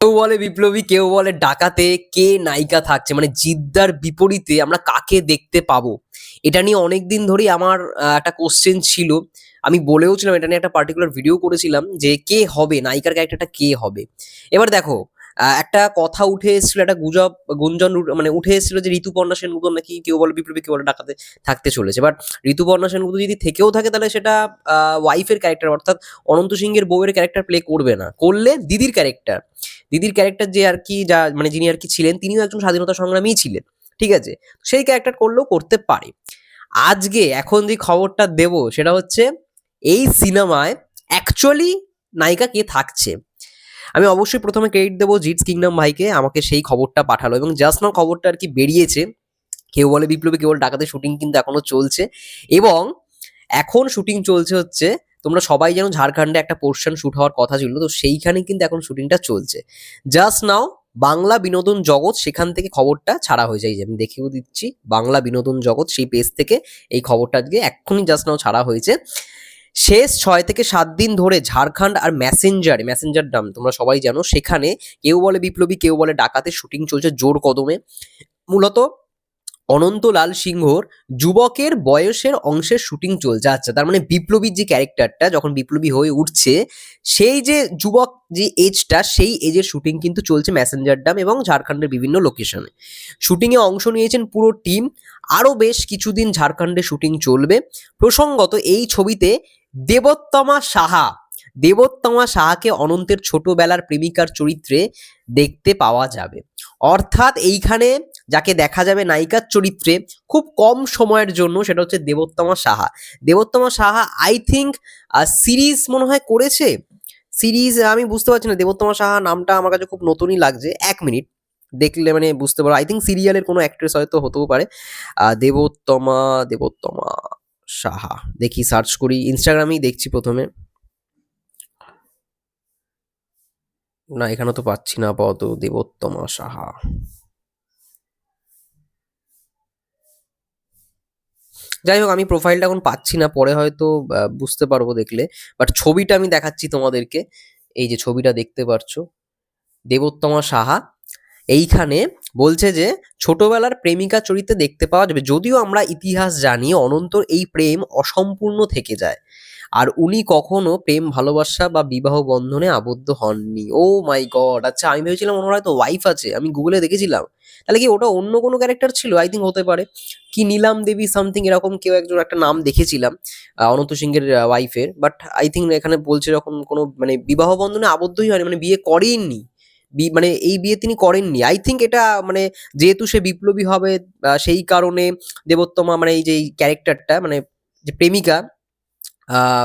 কেউ বলে বিপ্লবী, কেউ বলে ডাকাতে, কে নায়িকা থাকছে? মানে জিদ্দার বিপরীতে আমরা কাকে দেখতে পাবো? এটা নিয়ে অনেক দিন ধরেই আমার একটা কোশ্চেন ছিল। আমি বলেও ছিলাম, এটা নিয়ে একটা পার্টিকুলার ভিডিও করেছিলাম যে কে হবে? নায়িকার ক্যারেক্টারটা কে হবে? এবার দেখো একটা কথা উঠে এসেছিল, একটা গুজব, গুঞ্জন মানে উঠে এসেছিল যে ঋতুপর্ণা সেনগুপ্ত নাকি কেউ বলে বিপ্লবী, কেউ বলে ডাকাতে থাকতে চলেছে। বাট ঋতুপর্ণা সেনগুপ্ত যদি থেকেও থাকে তাহলে সেটা ওয়াইফের ক্যারেক্টার অর্থাৎ অনন্ত সিংহের বউয়ের ক্যারেক্টার প্লে করবে না। করলে দিদির ক্যারেক্টার দিদির ক্যারেক্টার যে আর কি যা মানে যিনি আর কি ছিলেন, তিনিও একজন স্বাধীনতা সংগ্রামী ছিলেন, ঠিক আছে? সেই ক্যারেক্টার করলেও করতে পারে। আজকে এখন যে খবরটা দেব, সেটা হচ্ছে এই সিনেমায় অ্যাকচুয়ালি নায়িকা কে থাকছে? আমি অবশ্যই প্রথমে ক্রেডিট দেবো জিটস কিংডম ভাইকে, আমাকে সেই খবরটা পাঠালো এবং জাস্ট নাও খবরটা আর কি বেরিয়েছে। কেউ বলে বিপ্লবী কেবল ডাকাতে শুটিং কিন্তু এখনও চলছে। এবং এখন শুটিং চলছে হচ্ছে, তোমরা সবাই যেন ঝাড়খণ্ডে একটা পোর্শন শুট হওয়ার কথা ছিল, তো সেইখানে কিন্তু এখন শুটিংটা চলছে। জাস্ট নাও বাংলা বিনোদন জগৎ সেখান থেকে খবরটা ছাড়া হয়ে যায়। আমি দেখিয়েও দিচ্ছি, বাংলা বিনোদন জগৎ সেই পেজ থেকে এই খবরটা আজকে এক্ষুনি জাস্ট নাও ছাড়া হয়েছে। শেষ ছয় থেকে সাত দিন ধরে ঝাড়খণ্ড আর ম্যাসেঞ্জার ম্যাসেঞ্জার ডাম তোমরা সবাই জানো, সেখানে কেউ বলে বিপ্লবী, কেউ বলে ডাকাতে শুটিং চলছে জোর কদমে। মূলত অনন্তলাল সিংহর যুবকের বয়সের অংশের শুটিং চলছে। আচ্ছা তার মানে বিপ্লবীর যে ক্যারেক্টারটা যখন বিপ্লবী হয়ে উঠছে, সেই যে যুবক যে এজটা সেই এজের শুটিং কিন্তু চলছে ম্যাসেঞ্জার ডাম এবং ঝাড়খণ্ডের বিভিন্ন লোকেশনে শুটিংয়ে অংশ নিয়েছেন পুরো টিম আরও বেশ কিছুদিন ঝাড়খণ্ডে শুটিং চলবে। প্রসঙ্গত এই ছবিতে দেবোত্তমা সাহা। দেবোত্তমা সাহাকে অনন্তের ছোটবেলার প্রেমিকার চরিত্রে দেখতে পাওয়া যাবে। অর্থাৎ এইখানে যাকে দেখা যাবে নায়িকার চরিত্রে খুব কম সময়ের জন্য সেটা হচ্ছে Debottama Saha. Debottama Saha I think series মনে হয় করেছে? সিরিজ আমি বুঝতে পারছি না। দেবোত্তমা সাহা নামটা আমার কাছে খুব নতুনই লাগছে। এক মিনিট। দেখলে মানে বুঝতে পারো। আই থিঙ্ক সিরিয়ালের কোনো অ্যাক্ট্রেস হয়তো হতেও পারে। দেবোত্তমা দেবোত্তমা। সাহা। দেখি সার্চ করি ইনস্টাগ্রামেই দেখছি প্রথমে। না, এখানে তো পাচ্ছি না আপাতত দেবোত্তমা সাহা। যাই হোক, আমি প্রোফাইলটা এখন পাচ্ছি না, পরে হয়তো বুঝতে পারব দেখলে। বাট ছবিটা আমি দেখাচ্ছি তোমাদেরকে। এই যে ছবিটা দেখতে পারছ। দেবোত্তমা সাহা। এইখানে বলছে যে, ছোটবেলার প্রেমিকা চরিত্রে দেখতে পাওয়া যাবে। যদিও আমরা ইতিহাস জানি, অনন্তর এই প্রেম অসম্পূর্ণ থেকে যায়। আর উনি কখনো প্রেম, ভালোবাসা বা বিবাহ বন্ধনে আবদ্ধ হননি। Oh my god! আচ্ছা আমি ভেবেছিলাম ওনার হয়তো ওয়াইফ আছে। আমি গুগলে দেখেছিলাম। তাহলে কি ওটা অন্য কোনো ক্যারেক্টার ছিল? আই থিঙ্ক হতে পারে। কি নীলাম দেবী সামথিং এরকম কেউ একজন একটা নাম দেখেছিলাম অনন্ত সিংহের ওয়াইফের বাট আই থিঙ্ক এখানে বলছে এরকম কোনো মানে বিবাহ বন্ধনে আবদ্ধই হয়নি মানে বিয়ে করেননি মানে এই বিয়ে তিনি করেননি। আই থিঙ্ক এটা মানে যেহেতু সে বিপ্লবী হবে সেই কারণে দেবোত্তমা মানে এই যে ক্যারেক্টারটা মানে যে প্রেমিকা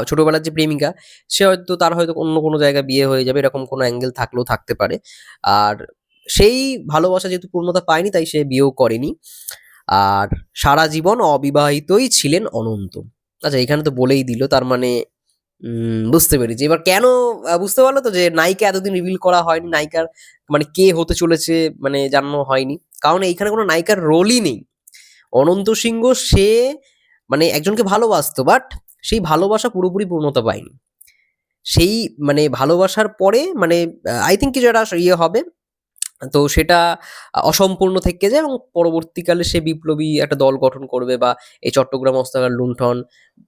ছোটবেলার যে প্রেমিকা, সে হয়তো তার হয়তো অন্য কোনো জায়গায় বিয়ে হয়ে যাবে, এরকম কোনো অ্যাঙ্গেল থাকলেও থাকতে পারে। আর সেই ভালোবাসা যেহেতু পূর্ণতা পায়নি, তাই সে বিয়েও করেনি। আর সারা জীবন অবিবাহিতই ছিলেন অনন্ত। আচ্ছা এখানে তো বলেই দিল, তার মানে বুঝতে পেরেছি। এবার কেন বুঝতে পারল তো যে নায়িকা এতদিন রিভিল করা হয়নি, নায়িকার মানে কে হতে চলেছে মানে জানানো হয়নি। কারণ এইখানে কোনো নায়িকার রোলই নেই। অনন্ত সিংহ, সে মানে একজনকে ভালোবাসতো বাট সেই ভালোবাসা পুরোপুরি পূর্ণতা পায়নি। সেই মানে ভালোবাসার পরে মানে আই থিঙ্ক কিছু একটা ইয়ে হবে। তো সেটা অসম্পূর্ণ থেকে যায় এবং পরবর্তীকালে সে বিপ্লবী একটা দল গঠন করবে বা এই চট্টগ্রাম অস্ত্রাগার লুণ্ঠন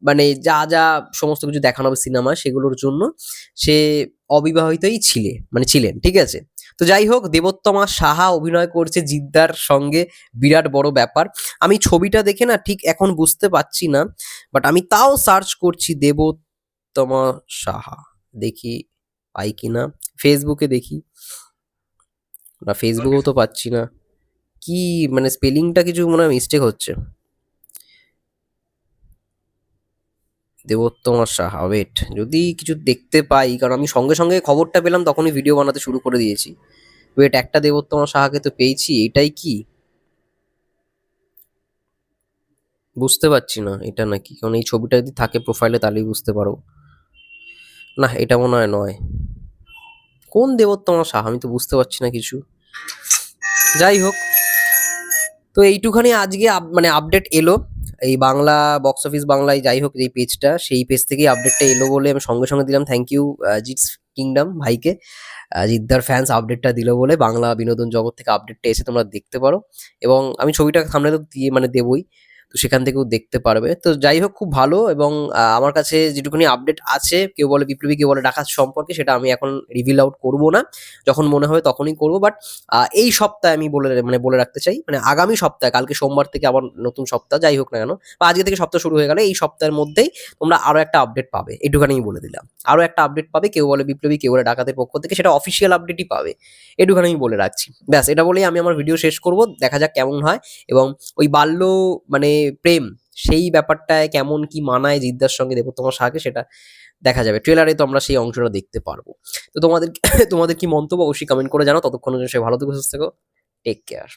মানে যা যা সমস্ত কিছু দেখানো হবে সিনেমা সেগুলোর জন্য সে অবিবাহিতই ছিলে মানে ছিলেন, ঠিক আছে? তো যাই হোক, দেবোত্তমা সাহা অভিনয় করছে জিদ্দার সঙ্গে, বিরাট বড় ব্যাপার। আমি ছবিটা দেখে না ঠিক এখন বুঝতে পারছি না বাট আমি তাও সার্চ করছি দেবোত্তমা সাহা, দেখি পাই কিনা ফেসবুকে দেখি। না ফেসবুকেও তো পাচ্ছি না। কি মানে স্পেলিংটা কিছু মনে হয় মিস্টেক হচ্ছে। দেবোত্তমা সাহা ওয়েট যদি কিছু দেখতে পাই, কারণ আমি সঙ্গে সঙ্গে খবরটা পেলাম, তখনই ভিডিও বানাতে শুরু করে দিয়েছি। ওয়েট একটা দেবোত্তমা সাহাকে তো পেয়েছি, এটাই কি? বুঝতে পারছি না, এটা নাকি? কারণ এই ছবিটা যদি থাকে প্রোফাইলে তাহলেই বুঝতে পারো। না, এটা মনে হয় নয়। কোন দেবোত্তমা সাহা আমি তো বুঝতে পারছি না কিছু। যাই হোক। তো এইটুখানি আজকে মানে আপডেট এলো। এই বাংলা বক্স অফিস বাংলায় যাই হোক এই পেজটা সেই পেজ থেকেই আপডেটটা এলো বলে আমি সঙ্গে সঙ্গে দিলাম। থ্যাংক ইউ জিটস কিংডম ভাইকে। জিদ্দার ফ্যান্স আপডেটটা দিল বলে বাংলা বিনোদন জগৎ থেকে আপডেটটা এসে তোমরা দেখতে পারো। এবং আমি ছবিটা সামনে তো দিয়ে মানে দেবই। তো সেখান থেকেও দেখতে পারবে। তো যাই হোক, খুব ভালো এবং আমার কাছে যেটুকুনি আপডেট আছে, কেউ বলে বিপ্লবী, কেউ বলে ডাকাত সম্পর্কে, সেটা আমি এখন রিভিল আউট করব না। যখন মনে হবে তখনই করব বাট এই সপ্তাহে আমি বলে মানে বলে রাখতে চাই মানে আগামী সপ্তাহে, কালকে সোমবার থেকে আবার নতুন সপ্তাহ, যাই হোক না কেন, বা আজকে থেকে সপ্তাহ শুরু হয়ে গেলে এই সপ্তাহের মধ্যেই তোমরা আরও একটা আপডেট পাবে এটুখানি বলে দিলাম। আরও একটা আপডেট পাবে, কেউ বলে বিপ্লবী, কেউ বলে ডাকাতের পক্ষ থেকে, সেটা অফিসিয়াল আপডেটই পাবে এটুখানি আমি বলে রাখছি। ব্যাস, এটা বলেই আমি আমার ভিডিও শেষ করব, দেখা যাক কেমন হয় এবং ওই বাল্য মানে প্রেম, সেই ব্যাপারটায় কেমন কি মানায় জিদ্দার সঙ্গে দেবতমার সাহাকে সেটা দেখা যাবে। ট্রেলারে তো আমরা সেই অংশটা দেখতে পারব। তো তোমাদের তোমাদের কি মন্তব্য অবশ্যই কমেন্ট করে জানো ততক্ষণ সে ভালো থেকো, সুস্থ থেকো। Take care